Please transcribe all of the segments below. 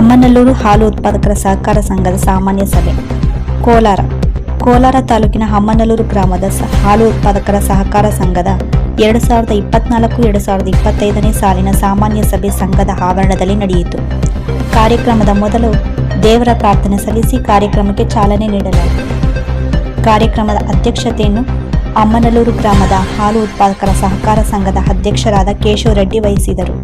ಅಮ್ಮನಲ್ಲೂರು ಹಾಲು ಉತ್ಪಾದಕರ ಸಹಕಾರ ಸಂಘದ ಸಾಮಾನ್ಯ ಸಭೆ, ಕೋಲಾರ. ಕೋಲಾರ ತಾಲೂಕಿನ ಅಮ್ಮನಲ್ಲೂರು ಗ್ರಾಮದ ಹಾಲು ಉತ್ಪಾದಕರ ಸಹಕಾರ ಸಂಘದ ಎರಡು ಸಾವಿರದ ಇಪ್ಪತ್ನಾಲ್ಕು, ಎರಡು ಸಾವಿರದ ಇಪ್ಪತ್ತೈದನೇ ಸಾಲಿನ ಸಾಮಾನ್ಯ ಸಭೆ ಸಂಘದ ಆವರಣದಲ್ಲಿ ನಡೆಯಿತು. ಕಾರ್ಯಕ್ರಮದ ಮೊದಲು ದೇವರ ಪ್ರಾರ್ಥನೆ ಸಲ್ಲಿಸಿ ಕಾರ್ಯಕ್ರಮಕ್ಕೆ ಚಾಲನೆ ನೀಡಲಾಯಿತು. ಕಾರ್ಯಕ್ರಮದ ಅಧ್ಯಕ್ಷತೆಯನ್ನು ಅಮ್ಮನಲ್ಲೂರು ಗ್ರಾಮದ ಹಾಲು ಉತ್ಪಾದಕರ ಸಹಕಾರ ಸಂಘದ ಅಧ್ಯಕ್ಷರಾದ ಕೇಶವ ರೆಡ್ಡಿ ವಹಿಸಿದರು.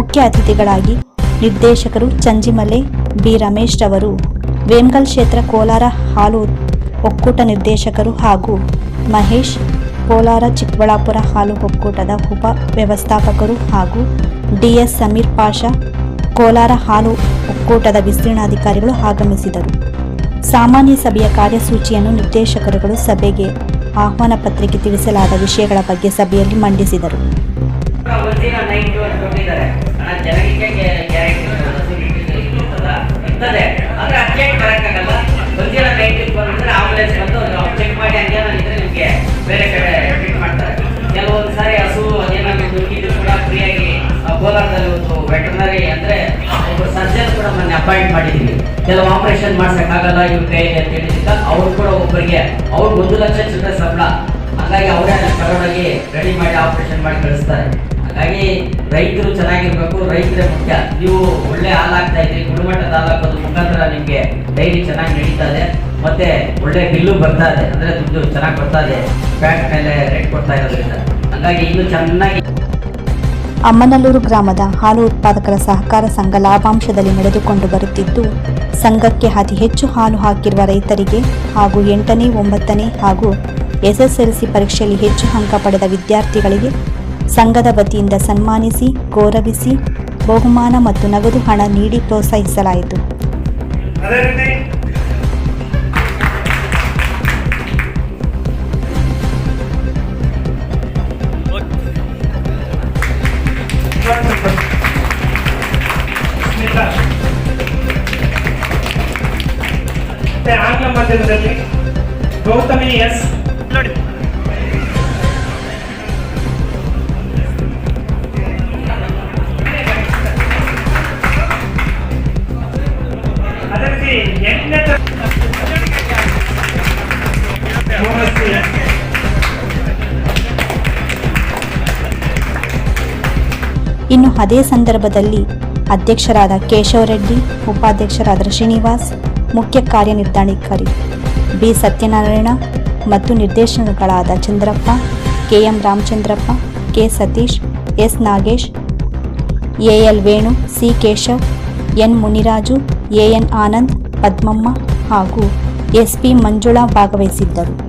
ಮುಖ್ಯ ಅತಿಥಿಗಳಾಗಿ ನಿರ್ದೇಶಕರು ಚಂಜಿಮಲೆ, ಬಿ. ರಮೇಶ್ ರವರು, ವೇಮ್ಗಲ್ ಕ್ಷೇತ್ರ ಕೋಲಾರ ಹಾಲು ಒಕ್ಕೂಟ ನಿರ್ದೇಶಕರು ಹಾಗೂ ಮಹೇಶ್, ಕೋಲಾರ ಚಿಕ್ಕಬಳ್ಳಾಪುರ ಹಾಲು ಒಕ್ಕೂಟದ ಉಪ ವ್ಯವಸ್ಥಾಪಕರು ಹಾಗೂ ಡಿಎಸ್ ಸಮೀರ್ ಪಾಷಾ, ಕೋಲಾರ ಹಾಲು ಒಕ್ಕೂಟದ ವಿಸ್ತೀರ್ಣಾಧಿಕಾರಿಗಳು ಆಗಮಿಸಿದರು. ಸಾಮಾನ್ಯ ಸಭೆಯ ಕಾರ್ಯಸೂಚಿಯನ್ನು ನಿರ್ದೇಶಕರುಗಳು ಸಭೆಗೆ ಆಹ್ವಾನ ಪತ್ರಿಕೆ ತಿಳಿಸಲಾದ ವಿಷಯಗಳ ಬಗ್ಗೆ ಸಭೆಯಲ್ಲಿ ಮಂಡಿಸಿದರು. ಅರ್ಜೆಂಟ್ ಬರೋಕ್ಕಾಗಲ್ಲ ಒಂದಿನ ನೈಟ್ ಬಂದ್ರೆ ಆಂಬುಲೆನ್ಸ್ ಬಂದು ನಾವು ಚೆಕ್ ಮಾಡಿ ಹಂಗೇನೋ ಇದ್ರೆ ನಿಮಗೆ ಬೇರೆ ಕಡೆ ಟ್ರೀಟ್ ಮಾಡ್ತಾರೆ. ಕೆಲವೊಂದು ಸಾರಿ ಹಸು ಅದೇನಾದ್ರು ದುಡ್ಡಿದ್ರು ಕೂಡ ಫ್ರೀಯಾಗಿ ಕೋಲಾರದಲ್ಲಿ ಒಂದು ವೆಟರ್ನರಿ ಅಂದರೆ ಒಬ್ಬರು ಸರ್ಜನ್ ಕೂಡ ಮೊನ್ನೆ ಅಪಾಯಿಂಟ್ ಮಾಡಿದ್ದೀವಿ ಕೆಲವು ಆಪರೇಷನ್ ಮಾಡ್ಸಕ್ಕಾಗಲ್ಲ ಇವ್ರ ಕೈಯಲ್ಲಿ ಅಂತ ಹೇಳಿದ್ದ ಅವ್ರು ಕೂಡ ಒಬ್ಬರಿಗೆ ಅವ್ರು ಒಂದು ಲಕ್ಷ ಚಿಲ್ಲರೆ ಸಂಬಳ. ಹಾಗಾಗಿ ಅವರೇ ಕರೋಡಾಗಿ ರೆಡಿ ಮಾಡಿ ಆಪರೇಷನ್ ಮಾಡಿ ಕಳಿಸ್ತಾರೆ. ಹಾಗಾಗಿ ರೈತರು ಚೆನ್ನಾಗಿರ್ಬೇಕು, ರೈತರೇ ಮುಖ್ಯ. ನೀವು ಒಳ್ಳೆ ಹಾಲು ಇದ್ರಿ ಗುಣಮಟ್ಟದ ಹಾಲು ಹಾಕೋದ್ರ ಮುಖಾಂತರ ನಿಮಗೆ ಡೈಲಿ ಚೆನ್ನಾಗಿ ನಡೀತಾ ಇದೆ. ಮತ್ತೆ ಒಳ್ಳೆ ಬಿಲ್ಲು ಬರ್ತಾ ಇದೆ. ಅಂದ್ರೆ ದುಡ್ಡು ಚೆನ್ನಾಗಿ ಬರ್ತಾ ಇದೆ. ಫ್ಯಾಟ್ ಮೇಲೆ ರೇಟ್ ಕೊಡ್ತಾ ಇರೋದ್ರಿಂದ. ಹಾಗಾಗಿ ಇನ್ನು ಚೆನ್ನಾಗಿ ಅಮ್ಮನಲ್ಲೂರು ಗ್ರಾಮದ ಹಾಲು ಉತ್ಪಾದಕರ ಸಹಕಾರ ಸಂಘ ಲಾಭಾಂಶದಲ್ಲಿ ನಡೆದುಕೊಂಡು ಬರುತ್ತಿದ್ದು, ಸಂಘಕ್ಕೆ ಅತಿ ಹೆಚ್ಚು ಹಾಲು ಹಾಕಿರುವ ರೈತರಿಗೆ ಹಾಗೂ ಎಂಟನೇ, ಒಂಬತ್ತನೇ ಹಾಗೂ ಎಸ್ಎಸ್ಎಲ್ಸಿ ಪರೀಕ್ಷೆಯಲ್ಲಿ ಹೆಚ್ಚು ಅಂಕ ಪಡೆದ ವಿದ್ಯಾರ್ಥಿಗಳಿಗೆ ಸಂಘದ ವತಿಯಿಂದ ಸನ್ಮಾನಿಸಿ, ಗೌರವಿಸಿ ಬಹುಮಾನ ಮತ್ತು ನಗದು ಹಣ ನೀಡಿ ಪ್ರೋತ್ಸಾಹಿಸಲಾಯಿತು. ಆಂಗ್ಲ ಮಾಧ್ಯಮದಲ್ಲಿ ಗೌತಮಿ ಎಸ್. ನೋಡಿ. ಇನ್ನು ಅದೇ ಸಂದರ್ಭದಲ್ಲಿ ಅಧ್ಯಕ್ಷರಾದ ಕೇಶವರೆಡ್ಡಿ, ಉಪಾಧ್ಯಕ್ಷರಾದ ಶ್ರೀನಿವಾಸ್, ಮುಖ್ಯ ಕಾರ್ಯನಿರ್ವಹಣಾಧಿಕಾರಿ ಬಿ. ಸತ್ಯನಾರಾಯಣ ಮತ್ತು ನಿರ್ದೇಶನಗಳಾದ Chandrappa, K M Ramachandrappa, K. Satish, S. Nagesh L. Venu, C. Keshav, N. Muniraju, A. N. Anand, Padmamma ಹಾಗೂ ಎಸ್ಪಿ ಮಂಜುಳಾ ಭಾಗವಹಿಸಿದ್ದರು.